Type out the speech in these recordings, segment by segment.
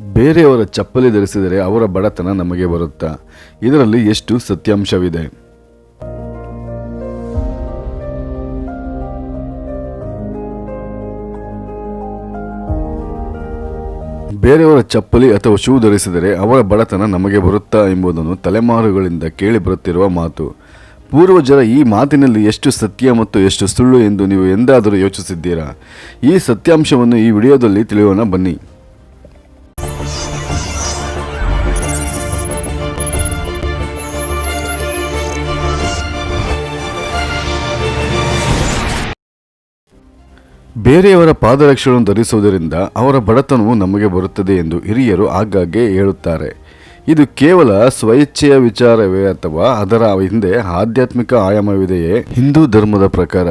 ಬೇರೆಯವರ ಚಪ್ಪಲಿ ಧರಿಸಿದರೆ ಅವರ ಬಡತನ ನಮಗೆ ಬರುತ್ತಾ? ಇದರಲ್ಲಿ ಎಷ್ಟು ಸತ್ಯಾಂಶವಿದೆ? ಬೇರೆಯವರ ಚಪ್ಪಲಿ ಅಥವಾ ಶೂ ಧರಿಸಿದರೆ ಅವರ ಬಡತನ ನಮಗೆ ಬರುತ್ತಾ ಎಂಬುದನ್ನು ತಲೆಮಾರುಗಳಿಂದ ಕೇಳಿ ಬರುತ್ತಿರುವ ಮಾತು. ಪೂರ್ವಜರ ಈ ಮಾತಿನಲ್ಲಿ ಎಷ್ಟು ಸತ್ಯ ಮತ್ತು ಎಷ್ಟು ಸುಳ್ಳು ಎಂದು ನೀವು ಎಂದಾದರೂ ಯೋಚಿಸಿದ್ದೀರಾ? ಈ ಸತ್ಯಾಂಶವನ್ನು ಈ ವಿಡಿಯೋದಲ್ಲಿ ತಿಳಿಯೋಣ ಬನ್ನಿ. ಬೇರೆಯವರ ಪಾದರಕ್ಷೆಗಳನ್ನು ಧರಿಸುವುದರಿಂದ ಅವರ ಬಡತನವು ನಮಗೆ ಬರುತ್ತದೆ ಎಂದು ಹಿರಿಯರು ಆಗಾಗ್ಗೆ ಹೇಳುತ್ತಾರೆ. ಇದು ಕೇವಲ ಸ್ವಇಚ್ಛೆಯ ವಿಚಾರವೇ ಅಥವಾ ಅದರ ಹಿಂದೆ ಆಧ್ಯಾತ್ಮಿಕ ಆಯಾಮವಿದೆಯೇ? ಹಿಂದೂ ಧರ್ಮದ ಪ್ರಕಾರ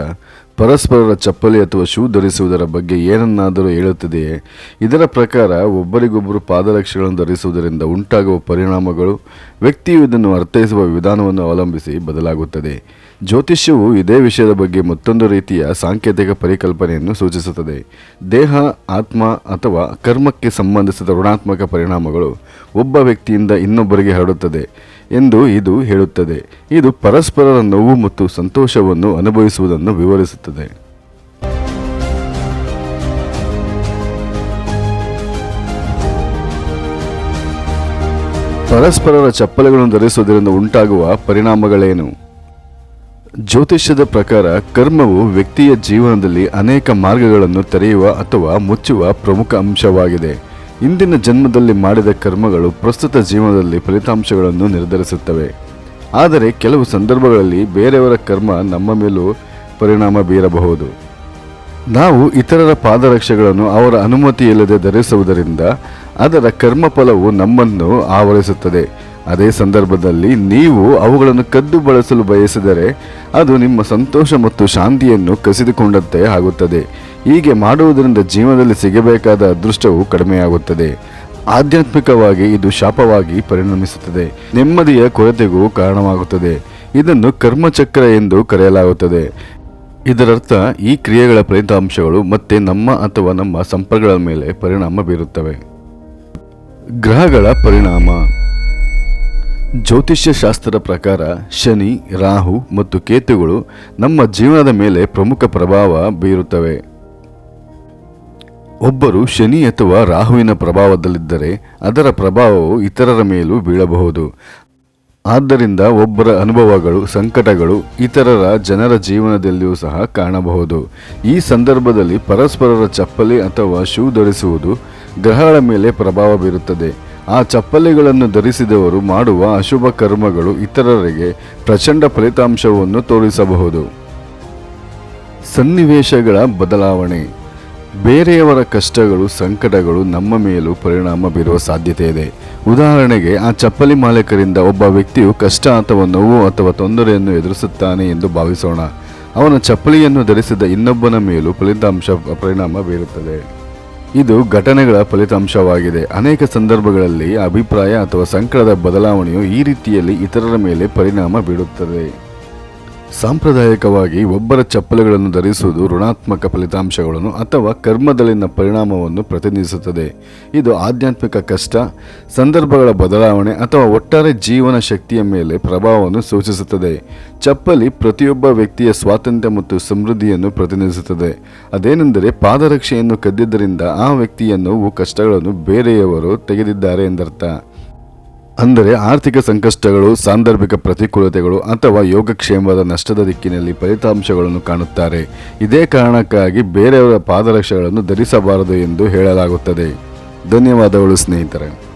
ಪರಸ್ಪರರ ಚಪ್ಪಲಿ ಅಥವಾ ಶೂ ಧರಿಸುವುದರ ಬಗ್ಗೆ ಏನನ್ನಾದರೂ ಹೇಳುತ್ತದೆಯೇ? ಇದರ ಪ್ರಕಾರ ಒಬ್ಬರಿಗೊಬ್ಬರು ಪಾದರಕ್ಷೆಗಳನ್ನು ಧರಿಸುವುದರಿಂದ ಉಂಟಾಗುವ ಪರಿಣಾಮಗಳು ವ್ಯಕ್ತಿಯು ಇದನ್ನು ಅರ್ಥೈಸುವ ವಿಧಾನವನ್ನು ಅವಲಂಬಿಸಿ ಬದಲಾಗುತ್ತದೆ. ಜ್ಯೋತಿಷ್ಯವು ಇದೇ ವಿಷಯದ ಬಗ್ಗೆ ಮತ್ತೊಂದು ರೀತಿಯ ಸಾಂಕೇತಿಕ ಪರಿಕಲ್ಪನೆಯನ್ನು ಸೂಚಿಸುತ್ತದೆ. ದೇಹ, ಆತ್ಮ ಅಥವಾ ಕರ್ಮಕ್ಕೆ ಸಂಬಂಧಿಸಿದ ಋಣಾತ್ಮಕ ಪರಿಣಾಮಗಳು ಒಬ್ಬ ವ್ಯಕ್ತಿಯಿಂದ ಇನ್ನೊಬ್ಬರಿಗೆ ಹರಡುತ್ತದೆ. ಎಂದು ಇದು ಹೇಳುತ್ತದೆ. ಇದು ಪರಸ್ಪರರ ನೋವು ಮತ್ತು ಸಂತೋಷವನ್ನು ಅನುಭವಿಸುವುದನ್ನು ವಿವರಿಸುತ್ತದೆ. ಪರಸ್ಪರರ ಚಪ್ಪಲಿಗಳನ್ನು ಧರಿಸುವುದರಿಂದ ಉಂಟಾಗುವ ಪರಿಣಾಮಗಳೇನು? ಜ್ಯೋತಿಷ್ಯದ ಪ್ರಕಾರ ಕರ್ಮವು ವ್ಯಕ್ತಿಯ ಜೀವನದಲ್ಲಿ ಅನೇಕ ಮಾರ್ಗಗಳನ್ನು ತೆರೆಯುವ ಅಥವಾ ಮುಚ್ಚುವ ಪ್ರಮುಖ ಅಂಶವಾಗಿದೆ. ಇಂದಿನ ಜನ್ಮದಲ್ಲಿ ಮಾಡಿದ ಕರ್ಮಗಳು ಪ್ರಸ್ತುತ ಜೀವನದಲ್ಲಿ ಫಲಿತಾಂಶಗಳನ್ನು ನಿರ್ಧರಿಸುತ್ತವೆ. ಆದರೆ ಕೆಲವು ಸಂದರ್ಭಗಳಲ್ಲಿ ಬೇರೆಯವರ ಕರ್ಮ ನಮ್ಮ ಮೇಲೂ ಪರಿಣಾಮ ಬೀರಬಹುದು. ನಾವು ಇತರರ ಪಾದರಕ್ಷೆಗಳನ್ನು ಅವರ ಅನುಮತಿಯಿಲ್ಲದೆ ಧರಿಸುವುದರಿಂದ ಅದರ ಕರ್ಮಫಲವು ನಮ್ಮನ್ನು ಆವರಿಸುತ್ತದೆ. ಅದೇ ಸಂದರ್ಭದಲ್ಲಿ ನೀವು ಅವುಗಳನ್ನು ಕದ್ದು ಬಳಸಲು ಬಯಸಿದರೆ ಅದು ನಿಮ್ಮ ಸಂತೋಷ ಮತ್ತು ಶಾಂತಿಯನ್ನು ಕಸಿದುಕೊಂಡಂತೆ ಆಗುತ್ತದೆ. ಹೀಗೆ ಮಾಡುವುದರಿಂದ ಜೀವನದಲ್ಲಿ ಸಿಗಬೇಕಾದ ಅದೃಷ್ಟವು ಕಡಿಮೆಯಾಗುತ್ತದೆ. ಆಧ್ಯಾತ್ಮಿಕವಾಗಿ ಇದು ಶಾಪವಾಗಿ ಪರಿಣಮಿಸುತ್ತದೆ. ನೆಮ್ಮದಿಯ ಕೊರತೆಗೂ ಕಾರಣವಾಗುತ್ತದೆ. ಇದನ್ನು ಕರ್ಮಚಕ್ರ ಎಂದು ಕರೆಯಲಾಗುತ್ತದೆ. ಇದರರ್ಥ, ಈ ಕ್ರಿಯೆಗಳ ಫಲಿತಾಂಶಗಳು ಮತ್ತೆ ನಮ್ಮ ಅಥವಾ ನಮ್ಮ ಸಂಪರ್ಕಗಳ ಮೇಲೆ ಪರಿಣಾಮ ಬೀರುತ್ತವೆ. ಗ್ರಹಗಳ ಪರಿಣಾಮ. ಜ್ಯೋತಿಷ್ಯ ಶಾಸ್ತ್ರದ ಪ್ರಕಾರ, ಶನಿ, ರಾಹು ಮತ್ತು ಕೇತುಗಳು ನಮ್ಮ ಜೀವನದ ಮೇಲೆ ಪ್ರಮುಖ ಪ್ರಭಾವ ಬೀರುತ್ತವೆ. ಒಬ್ಬರು ಶನಿ ಅಥವಾ ರಾಹುವಿನ ಪ್ರಭಾವದಲ್ಲಿದ್ದರೆ ಅದರ ಪ್ರಭಾವವು ಇತರರ ಮೇಲೂ ಬೀಳಬಹುದು. ಆದ್ದರಿಂದ ಒಬ್ಬರ ಅನುಭವಗಳು, ಸಂಕಟಗಳು ಇತರರ ಜನರ ಜೀವನದಲ್ಲಿಯೂ ಸಹ ಕಾಣಬಹುದು. ಈ ಸಂದರ್ಭದಲ್ಲಿ ಪರಸ್ಪರರ ಚಪ್ಪಲಿ ಅಥವಾ ಶೂ ಧರಿಸುವುದು ಗ್ರಹಗಳ ಮೇಲೆ ಪ್ರಭಾವ ಬೀರುತ್ತದೆ. ಆ ಚಪ್ಪಲಿಗಳನ್ನು ಧರಿಸಿದವರು ಮಾಡುವ ಅಶುಭ ಕರ್ಮಗಳು ಇತರರಿಗೆ ಪ್ರಚಂಡ ಫಲಿತಾಂಶವನ್ನು ತೋರಿಸಬಹುದು. ಸನ್ನಿವೇಶಗಳ ಬದಲಾವಣೆ. ಬೇರೆಯವರ ಕಷ್ಟಗಳು, ಸಂಕಟಗಳು ನಮ್ಮ ಮೇಲೂ ಪರಿಣಾಮ ಬೀರುವ ಸಾಧ್ಯತೆ ಇದೆ. ಉದಾಹರಣೆಗೆ, ಆ ಚಪ್ಪಲಿ ಮಾಲೀಕರಿಂದ ಒಬ್ಬ ವ್ಯಕ್ತಿಯು ಕಷ್ಟ ಅಥವಾ ನೋವು ಅಥವಾ ತೊಂದರೆಯನ್ನು ಎದುರಿಸುತ್ತಾನೆ ಎಂದು ಭಾವಿಸೋಣ. ಅವನ ಚಪ್ಪಲಿಯನ್ನು ಧರಿಸಿದ ಇನ್ನೊಬ್ಬನ ಮೇಲೂ ಫಲಿತಾಂಶ ಪರಿಣಾಮ ಬೀರುತ್ತದೆ. ಇದು ಘಟನೆಗಳ ಫಲಿತಾಂಶವಾಗಿದೆ. ಅನೇಕ ಸಂದರ್ಭಗಳಲ್ಲಿ ಅಭಿಪ್ರಾಯ ಅಥವಾ ಸಂಕಟದ ಬದಲಾವಣೆಯು ಈ ರೀತಿಯಲ್ಲಿ ಇತರರ ಮೇಲೆ ಪರಿಣಾಮ ಬೀರುತ್ತದೆ. ಸಾಂಪ್ರದಾಯಿಕವಾಗಿ ಒಬ್ಬರ ಚಪ್ಪಲಿಗಳನ್ನು ಧರಿಸುವುದು ಋಣಾತ್ಮಕ ಫಲಿತಾಂಶಗಳನ್ನು ಅಥವಾ ಕರ್ಮದಲ್ಲಿನ ಪರಿಣಾಮವನ್ನು ಪ್ರತಿನಿಧಿಸುತ್ತದೆ. ಇದು ಆಧ್ಯಾತ್ಮಿಕ ಕಷ್ಟ, ಸಂದರ್ಭಗಳ ಬದಲಾವಣೆ ಅಥವಾ ಒಟ್ಟಾರೆ ಜೀವನ ಶಕ್ತಿಯ ಮೇಲೆ ಪ್ರಭಾವವನ್ನು ಸೂಚಿಸುತ್ತದೆ. ಚಪ್ಪಲಿ ಪ್ರತಿಯೊಬ್ಬ ವ್ಯಕ್ತಿಯ ಸ್ವಾತಂತ್ರ್ಯ ಮತ್ತು ಸಮೃದ್ಧಿಯನ್ನು ಪ್ರತಿನಿಧಿಸುತ್ತದೆ. ಅದೇನೆಂದರೆ ಪಾದರಕ್ಷೆಯನ್ನು ಕದ್ದಿದ್ದರಿಂದ ಆ ವ್ಯಕ್ತಿಯ ನೋವು ಕಷ್ಟಗಳನ್ನು ಬೇರೆಯವರು ತೆಗೆದಿದ್ದಾರೆ ಎಂದರ್ಥ. ಅಂದರೆ ಆರ್ಥಿಕ ಸಂಕಷ್ಟಗಳು, ಸಾಂದರ್ಭಿಕ ಪ್ರತಿಕೂಲತೆಗಳು ಅಥವಾ ಯೋಗಕ್ಷೇಮದ ನಷ್ಟದ ದಿಕ್ಕಿನಲ್ಲಿ ಫಲಿತಾಂಶಗಳನ್ನು ಕಾಣುತ್ತಾರೆ. ಇದೇ ಕಾರಣಕ್ಕಾಗಿ ಬೇರೆಯವರ ಪಾದರಕ್ಷೆಗಳನ್ನು ಧರಿಸಬಾರದು ಎಂದು ಹೇಳಲಾಗುತ್ತದೆ. ಧನ್ಯವಾದಗಳು ಸ್ನೇಹಿತರೆ.